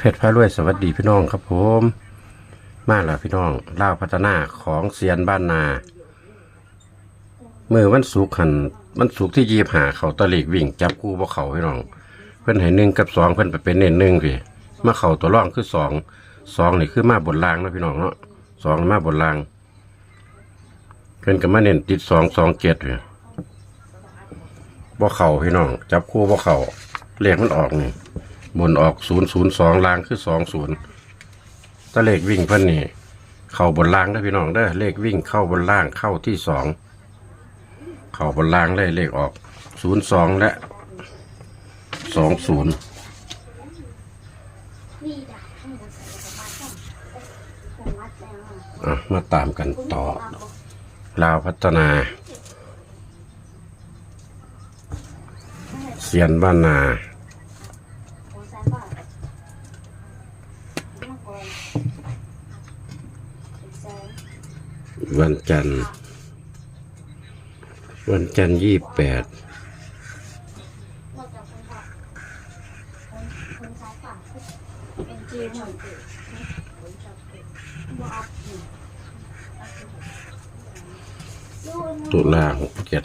เพชรพารวยสวัสดีพี่น้องครับผม มาแล้วพี่น้องเล่าพัฒนาของเซียนบ้านนาเมื่อวันศุกหันวันศุกที่ยีบหาเขาตะลีกวิ่งจับคู่บ่เขาพี่น้อง เพิ่อนให้หนึ่งกับสองเพิ่อนไปเป็นเน้นหนึ่งพี่มาเข่าตัวร่องคือสองสองนี่คือมาบนรางนะพี่น้องเนาะสองมาบนราง เพิ่อนก็มาเน้นติดสองสองเจ็ดพี่บ่เข่าพี่น้อง จับคู่บ่เข่าเลขมันออกนี่ บนออกศูนย์ศูนย์สองลางคือสองศูนย์ถ้าเลขวิ่งเพิ่นนี่ เข้าบนล่างได้พี่น้องเด้เลขวิ่งเข้าบนล่างเข้าที่สองเข้าบนล่างเลยเลขออกศูนย์สองและสองศูนย์อะมาตามกันต่อลาวพัฒนาเสียนบ้านนา วันจันทร์ วันจันทร์ยี่แปดตุลาหกเจ็ด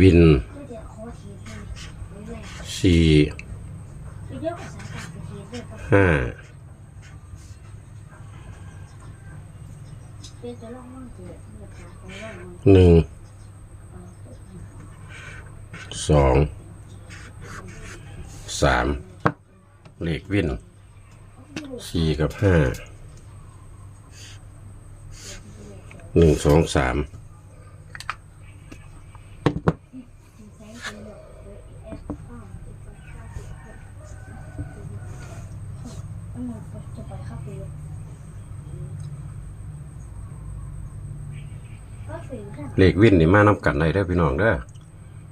วินสี่ห้าหนึ่งสองสามเลขวินสี่กับห้าหนึ่งสองสาม เลขวินนี่มานํกันได้เด้อพี่น้องเด้อ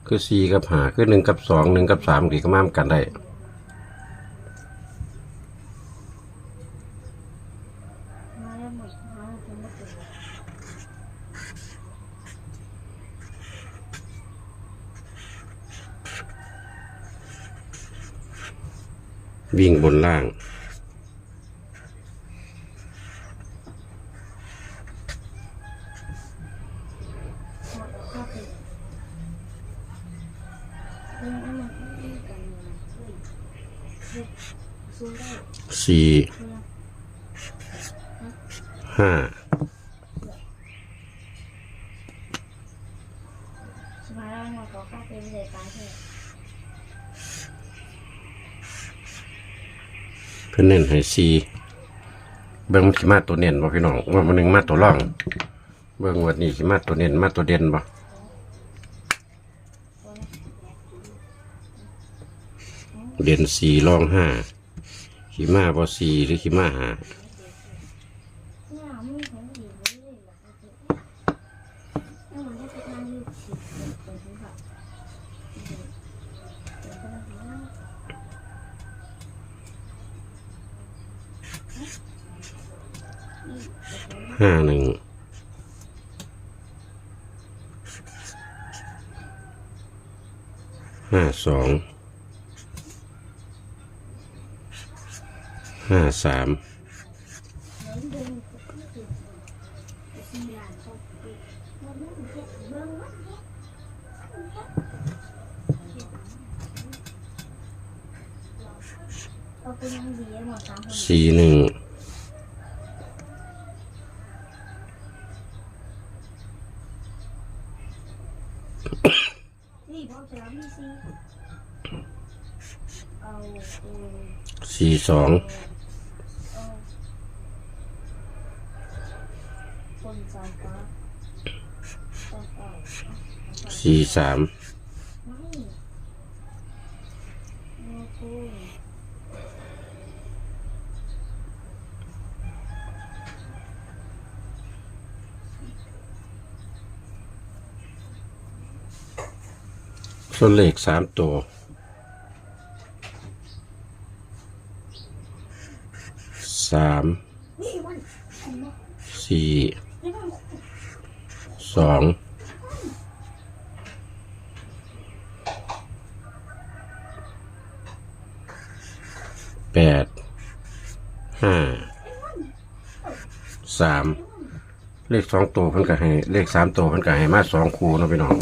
คือสี่กับหาคือหนึ่งกับสองหนึ่งกับสามนี่ก็มานำกันได้วิ่งบนล่าง ถอะเพื่อนเน้นให้สี่เบิ้งมันขีมาตัวเน้นบ่พี่น้องว่ามันหนึ่งมาตัวร่อง เบิ้งวันนี้ขีมาตัวเน้นมาตัวเด่นบ่ เรียนสี่ลองห้าขีมาบอสี่หรือขีมาหาห้าหนึ่งห้าสอง ห้าสามสี่หนึ่งสี่สอง เอาคนสายฟ้าต่อไป สี่สามส่วนเลขสามตัวสามสี่สอง แปดห้าสามเลขสองตัวพิ่นก็ให้ เลขสามตัวพิ่นก็ให้มาสองคูนะพี่น้อง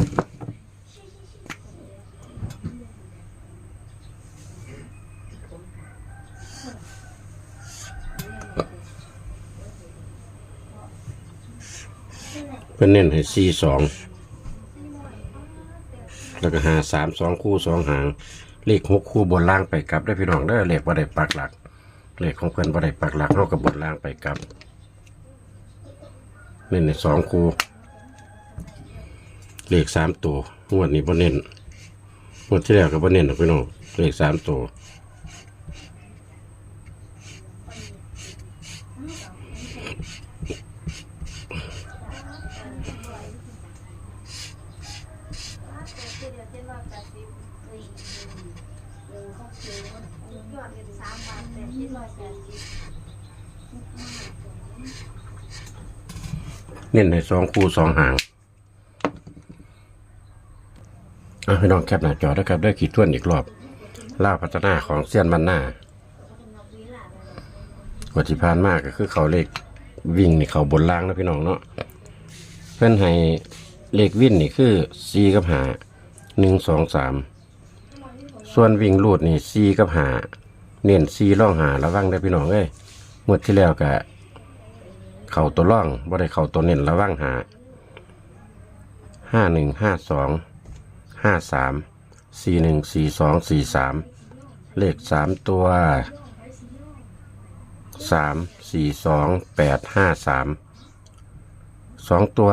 เพิ่นเน้นให้สี่สอง แล้วก็หาสามสองคู่สองหาง เลขหกคู่บนล่างไปกลับได้พี่น้องได้เลขว่าได้ปักหลัก เลขของเพิ่นว่าได้ปักหลักเท่ากับบนล่างไปกลับเน้นในสองคู่ เลขสามตัวงวดนี้บ่เน้นงวดที่แล้วก็บ่เน้นนะพี่น้องเลขสามตัว เน้นในสองคู่สองหางอะพี่น้องแคปหน้าจอด้วยครับได้ขีดทวนอีกรอบล่าพัฒนาของเซียนมันหน้าวัติพานมากก็คือเขาเลขวิ่งนี่เขาบนล่างนะพี่น้องเนาะเพื่อนให้เลขวิ่งนี่คือซีกับหาหนึ่งสองสามส่วนวิ่งรูดนี่ซีกับหา เน้นซีร่องหาระวังได้พี่น้องเอ้ยเมื่อที่แล้วกะเข่าตัวร่องบ่ได้เข่าตัวเน้นระว่างหาห้าหนึ่งห้าสองห้าสามสี่หนึ่งสี่สองสี่สามเลขสามตัวสามสี่สองแปดห้าสามสองตัว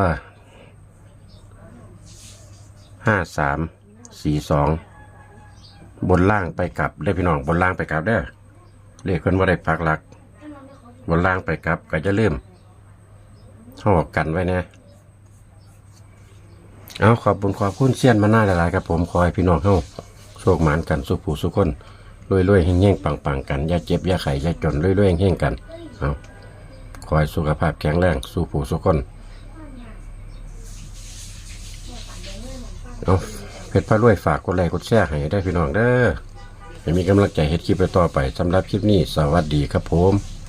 ห้าสามสี่สอง บนล่างไปกลับได้พี่น้องบนล่างไปกลับเด้อเลขคนว่าได้ปักหลัก บนล่างไปกลับก็จะลืมเขาบอกกันไว้นะเอาขอบบุญขอบคุณเสี้ยนมาหน้าหลายๆครับผมขอให้พี่น้องเข้าโชคหมานกันสุขผู้สุขคนรวยรวยเฮงเฮงปังปังกันอย่าเจ็บอย่าไข้อย่าจนรวยรวยๆเฮงกันเอาขอให้สุขภาพแข็งแรงสู้ผู้สุขคนเอา เพชรพระรวยฝากกดไลค์กดแชร์ให้ได้พี่น้องเด้อให้มีกำลังใจเฮ็ดคลิปไปต่อไปสำหรับคลิปนี้ สวัสดีครับผม